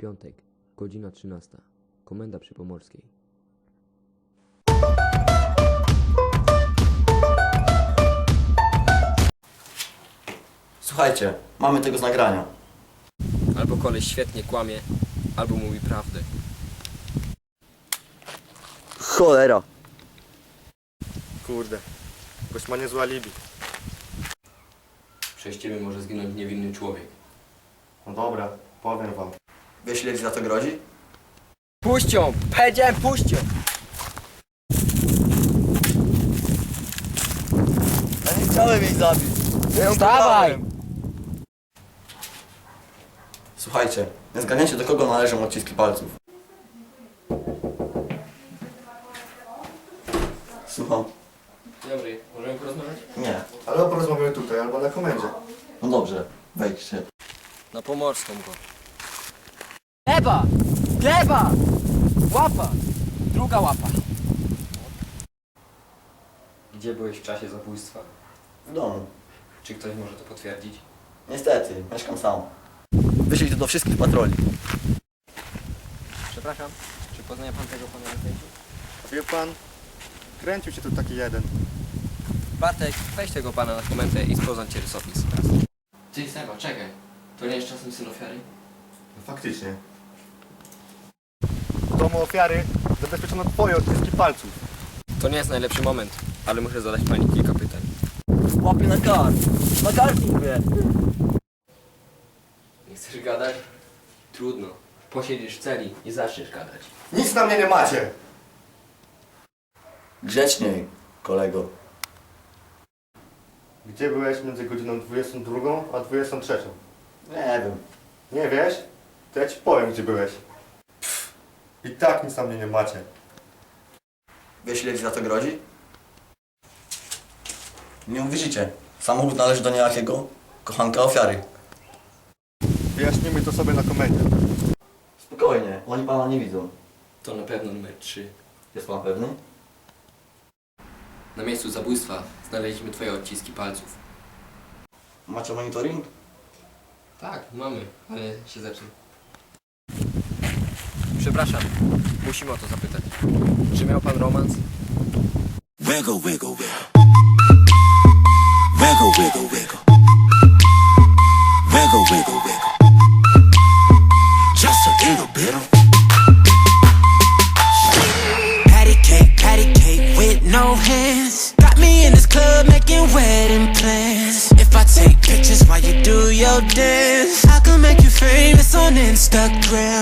Piątek, godzina 13. Komenda Przypomorskiej. Słuchajcie, mamy tego z nagrania. Albo koleś świetnie kłamie, albo mówi prawdę. Cholera. Kurde, gość ma niezłe alibi. Przez ciebie może zginąć niewinny człowiek. No dobra, powiem wam. Wiesz ile ci za to grozi? Puść ją! Powiedziałem puść ją! Ja nie chciałem jej zabić. Ja ją Wstawaj! kochałem. Słuchajcie, nie zgadniecie do kogo należą odciski palców. Słucham? Dobry, możemy porozmawiać? Nie. Ale porozmawiamy tutaj albo na komendzie. No dobrze, wejdźcie. Na pomorską go. Gleba! Gleba! Łapa! Druga łapa. Gdzie byłeś w czasie zabójstwa? W domu. Czy ktoś może to potwierdzić? Niestety, mieszkam sam. Wyślij to do wszystkich patroli. Przepraszam, czy poznaje pan tego pana na zdjęciu? Wie pan, kręcił się tu taki jeden. Bartek, weź tego pana na komentę i spoznajcie rysopis teraz. Ty Seba, czekaj. To nie jest czasem syn ofiary? No faktycznie. Domu ofiary zabezpieczono twoje odciski palców. To nie jest najlepszy moment, ale muszę zadać pani kilka pytań. Łapie na kar. Na kartki mówię. Nie chcesz gadać? Trudno. Posiedzisz w celi i zaczniesz gadać. Nic na mnie nie macie! Grzeczniej, kolego. Gdzie byłeś między godziną 22 a 23? Nie wiem. Nie wiesz? To ja ci powiem, gdzie byłeś. I tak nic na mnie nie macie. Wiesz ile ci za to grozi? Nie uwierzycie. Samochód należy do niejakiego kochanka ofiary. Wyjaśnimy to sobie na komendzie. Spokojnie, oni pana nie widzą. To na pewno numer 3. Jest pan pewny? Na miejscu zabójstwa znaleźliśmy twoje odciski palców. Macie monitoring? Tak, mamy, ale się zepsuł. Przepraszam, musimy o to zapytać. Czy miał pan romans? Wiggle, wiggle, wiggle. Wiggle, wiggle, wiggle. Wiggle, wiggle. Just a little bit of. Patty cake, patty cake with no hands. Got me in this club making wedding plans. If I take pictures while you do your dance, I can make you famous on Instagram.